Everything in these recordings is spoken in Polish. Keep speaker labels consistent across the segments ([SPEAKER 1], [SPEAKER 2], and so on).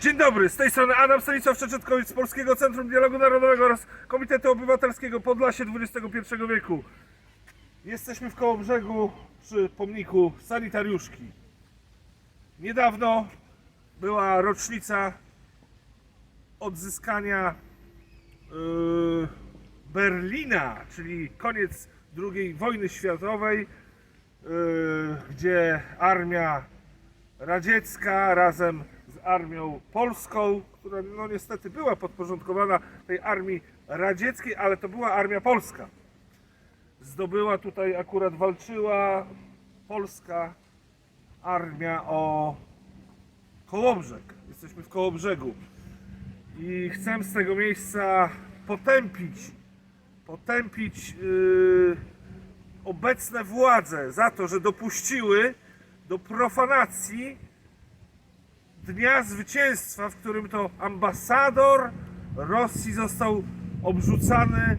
[SPEAKER 1] Dzień dobry, z tej strony Adam Stanisław Czeczetkowicz z Polskiego Centrum Dialogu Narodowego oraz Komitetu Obywatelskiego Podlasie XXI wieku. Jesteśmy w Kołobrzegu przy pomniku sanitariuszki. Niedawno była rocznica odzyskania yy, Berlina, czyli koniec II wojny światowej, yy, gdzie armia radziecka razem armią polską, która no niestety była podporządkowana tej armii radzieckiej, ale to była armia polska. Zdobyła tutaj, akurat walczyła polska armia o Kołobrzeg. Jesteśmy w Kołobrzegu. I chcę z tego miejsca potępić, potępić yy, obecne władze za to, że dopuściły do profanacji Dnia Zwycięstwa, w którym to ambasador Rosji został obrzucany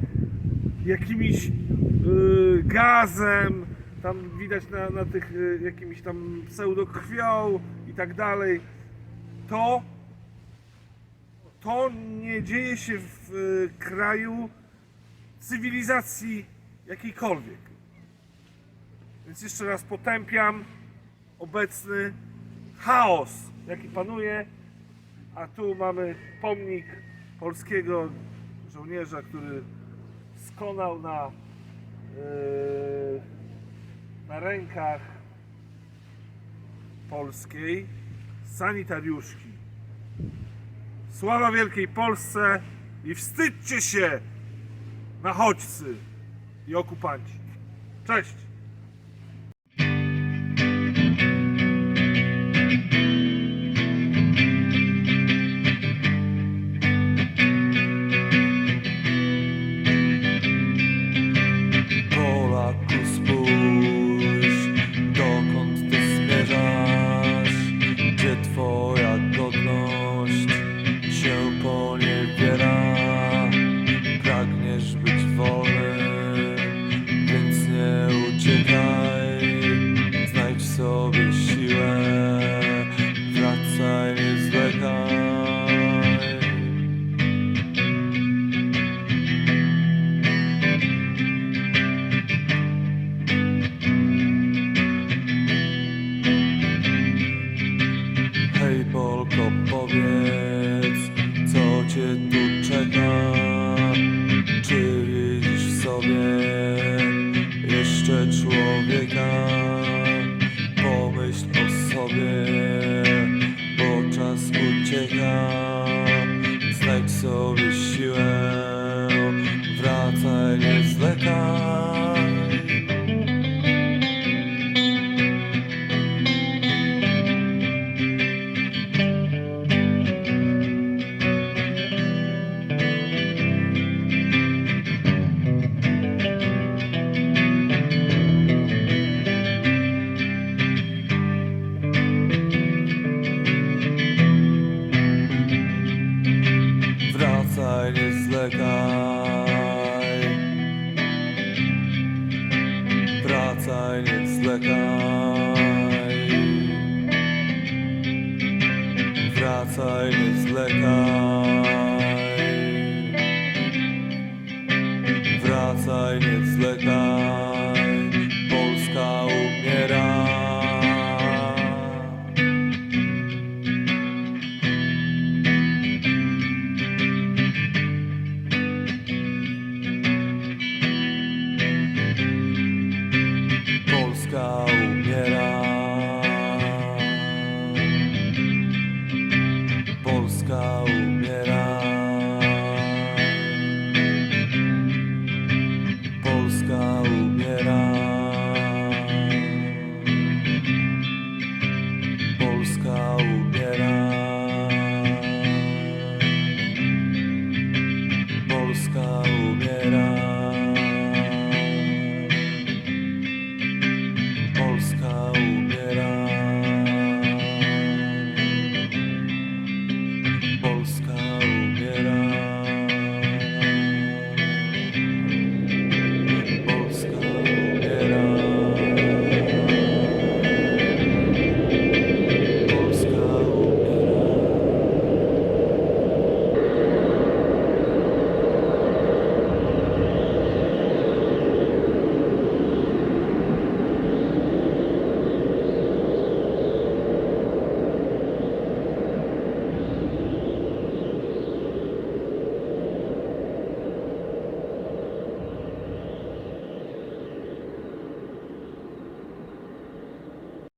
[SPEAKER 1] jakimiś yy, gazem, tam widać na, na tych yy, jakimiś tam pseudokrwią i tak dalej. To to nie dzieje się w y, kraju cywilizacji jakiejkolwiek. Więc jeszcze raz potępiam obecny chaos, jaki panuje, a tu mamy pomnik polskiego żołnierza, który skonał na, y, na rękach polskiej sanitariuszki. Sława Wielkiej Polsce i wstydźcie się, nachodźcy i okupanci. Cześć!
[SPEAKER 2] wracaj, nie zwlekaj Wracaj, nie zwlekaj Wracaj, nie zwlekaj